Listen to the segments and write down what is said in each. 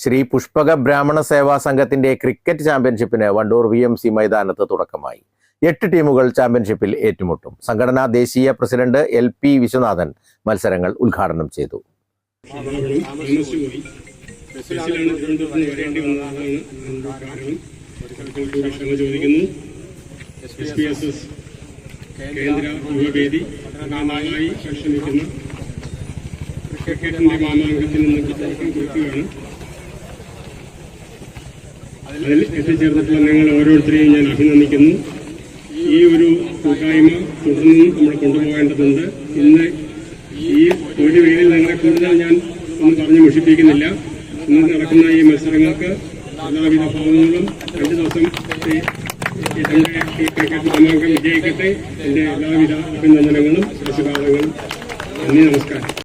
ശ്രീ പുഷ്പക ബ്രാഹ്മണ സേവാ സംഘത്തിന്റെ ക്രിക്കറ്റ് ചാമ്പ്യൻഷിപ്പിന് Wandoor V M C മൈതാനത്ത് തുടക്കമായി. എട്ട് ടീമുകൾ ചാമ്പ്യൻഷിപ്പിൽ ഏറ്റുമുട്ടും. സംഘടനാ ദേശീയ പ്രസിഡന്റ് എൽ പി വിശ്വനാഥൻ മത്സരങ്ങൾ ഉദ്ഘാടനം ചെയ്തു. തിരുവനന്തപുരത്ത് നിന്ന് വരേണ്ടി വന്നതാണ് അതിന്റെ കാരണം തൽക്കാലം ക്ഷമ ചോദിക്കുന്നു എസ് പി എസ് എസ് കേന്ദ്ര യുവവേദി നാളായി പരിശ്രമിക്കുന്ന ക്രിക്കറ്റിന്റെ മാമാങ്കത്തിൽ നിന്ന് തുടക്കം കുറിക്കുകയാണ് അതിൽ എത്തിച്ചേർന്നിട്ടുള്ള നിങ്ങൾ ഓരോരുത്തരെയും ഞാൻ അഭിനന്ദിക്കുന്നു. ഈ ഒരു കൂട്ടായ്മ തുടർന്നും നമ്മൾ കൊണ്ടുപോകേണ്ടതുണ്ട്. ഇന്ന് ഈ ഒരു വേദിയിൽ നിങ്ങളെ കൂടുതൽ ഞാൻ ഒന്നും പറഞ്ഞു മുഷിപ്പിക്കുന്നില്ല. ഇന്ന് നടക്കുന്ന ഈ മത്സരങ്ങൾക്ക് എല്ലാവിധ ഭാവങ്ങളും രണ്ട് ദിവസം വിജയിക്കട്ടെ. എന്റെ എല്ലാവിധ അഭിനന്ദനങ്ങളും ആശീർവാദങ്ങളും നന്ദി നമസ്കാരം.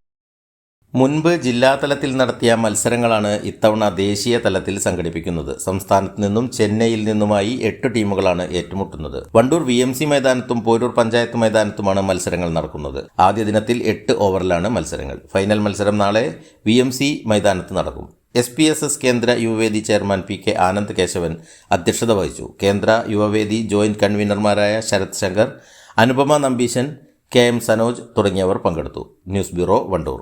മുൻപ് ജില്ലാതലത്തിൽ നടത്തിയ മത്സരങ്ങളാണ് ഇത്തവണ ദേശീയ തലത്തിൽ സംഘടിപ്പിക്കുന്നത്. സംസ്ഥാനത്ത് നിന്നും ചെന്നൈയിൽ നിന്നുമായി എട്ട് ടീമുകളാണ് ഏറ്റുമുട്ടുന്നത്. വണ്ടൂർ വി എം സി മൈതാനത്തും പോരൂർ പഞ്ചായത്ത് മൈതാനത്തുമാണ് മത്സരങ്ങൾ നടക്കുന്നത്. ആദ്യ ദിനത്തിൽ എട്ട് ഓവറിലാണ് മത്സരങ്ങൾ. ഫൈനൽ മത്സരം നാളെ വി എം സി മൈതാനത്ത് നടക്കും. എസ് പി എസ് എസ് കേന്ദ്ര യുവവേദി chairman P K Anand Keshavan അധ്യക്ഷത വഹിച്ചു. കേന്ദ്ര യുവവേദി ജോയിന്റ് കൺവീനർമാരായ ശരത് ശങ്കർ അനുപമ നമ്പീശൻ കെ എം സനോജ് തുടങ്ങിയവർ പങ്കെടുത്തു. News bureau Wandoor.